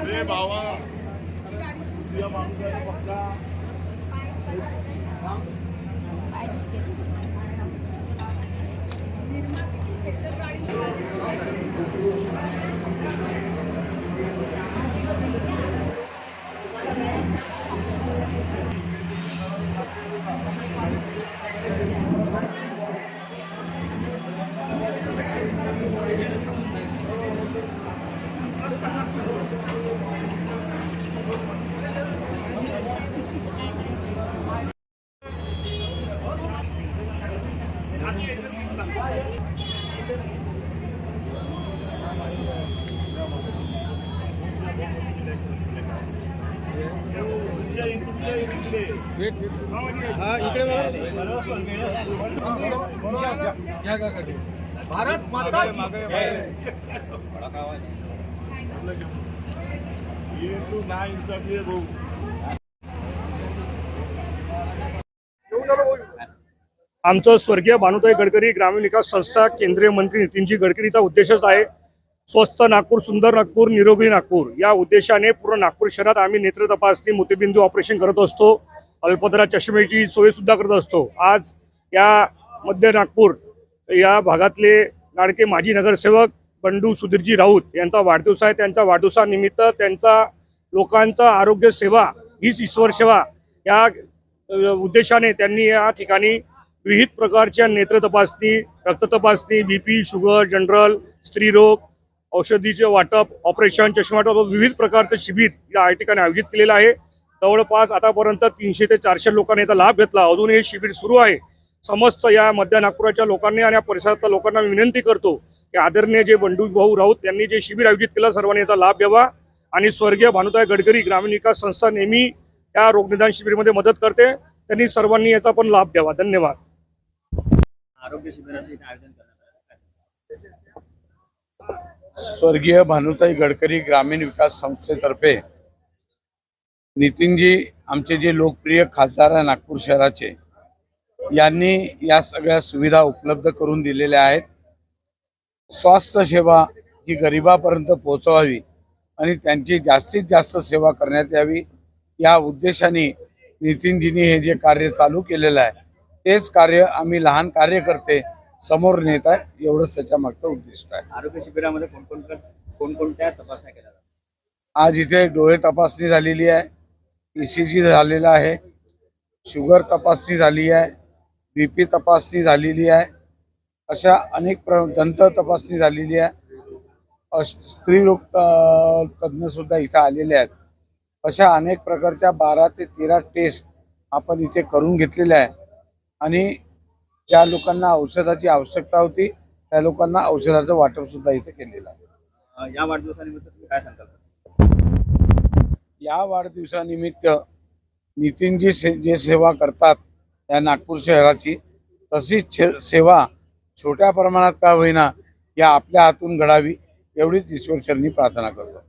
रे बाबा तुझ्या माणसाने पक्का तुमच्या इकडे भारत माता की ये तू ना इंसाफी आहे भाऊ आमचं स्वर्गीय भानुताई गडकरी ग्रामीण विकास संस्था केंद्रीय मंत्री नितीनजी गडकरीचा उद्देशच आहे. स्वस्त नागपूर सुंदर नागपूर निरोगी नागपूर या उद्देशाने पूर्ण नागपूर शहरात आम्ही नेत्र तपासणी मोतीबिंदू ऑपरेशन करत असतो. अल्पदरा चष्मेची सोयसुद्धा करत असतो. आज या मध्य नागपूर या भागातले लाडके माजी नगरसेवक बंडू सुधीरजी राऊत यांचा वाढदिवस आहे. त्यांच्या वाढदिवसानिमित्त त्यांचा लोकांचा आरोग्य सेवा हीच ईश्वर सेवा या उद्देशाने त्यांनी या ठिकाणी विविध प्रकारच्या नेत्र तपासणी रक्त तपासणी बी पी शुगर जनरल स्त्रीरोग औषधीचे वाटप ऑपरेशन चष्मा वाटप विविध प्रकारचं शिबिर या ठिकाणी आयोजित केलेलं आहे. जवळपास आतापर्यंत तीनशे ते चारशे लोकांनी याचा लाभ घेतला. अजून हे शिबिर सुरू आहे. समस्त या मध्य नागपुराच्या लोकांनी आणि या परिसरातल्या लोकांना मी विनंती करतो की आदरणीय जे बंडू भाऊ राऊत यांनी जे शिबिर आयोजित केलं सर्वांनी याचा लाभ घ्यावा आणि स्वर्गीय भानुताई गडकरी ग्रामीण विकास संस्था नेहमी या रोगनिदान शिबिरमध्ये मदत करते. त्यांनी सर्वांनी याचा पण लाभ घ्यावा. धन्यवाद. आरोग्य शिबिराचे आयोजन करण्यात आलं काय सांगता? स्वर्गीय भानुताई गडकरी ग्रामीण विकास संस्थेतर्फे नितीनजी आमचे जे लोकप्रिय खासदार आहे नागपूर शहराचे यांनी या सगळ्या सुविधा उपलब्ध करून दिलेल्या आहेत. स्वास्थ्य सेवा ही गरिबापर्यंत पोहोचवावी आणि त्यांची जास्तीत जास्त सेवा करण्यात यावी या उद्देशाने नितीनजींनी हे जे कार्य चालू केलेलं आहे तेच कार्य आम्ही लहान कार्यकर्ते समोर नेत आहे एवढंच त्याच्या मागचं उद्दिष्ट आहे. आरोग्य शिबिरामध्ये कोणकोणत्या कोणकोणत्या तपासण्या केल्या जातात? आज इथे डोळे तपासणी झालेली आहे ईसीजी झालेला आहे शुगर तपासणी झाली आहे बीपी तपासणी झालेली आहे अशा अनेक प्र दंत तपासणी झालेली आहे. स्त्रीरोग अ, तज्ज्ञ सुद्धा इथं आलेले आहेत. अशा अनेक प्रकारच्या बारा ते तेरा टेस्ट आपण इथे करून घेतलेल्या आहे आणि ज्या लोकांना औषधाची आवश्यकता होती त्या लोकांना औषधाचं वाटप सुद्धा इथे केलेलं आहे. या वाढदिवसानिमित्त तुम्ही काय सांगाल या वाढदिवसानिमित्त नितीनजी से जे सेवा करतात या नागपूर शहराची तशीच छे- सेवा छोट्या प्रमाणात का होईना या आपल्या हातून घडावी एवढीच ईश्वरचरणी प्रार्थना करतो.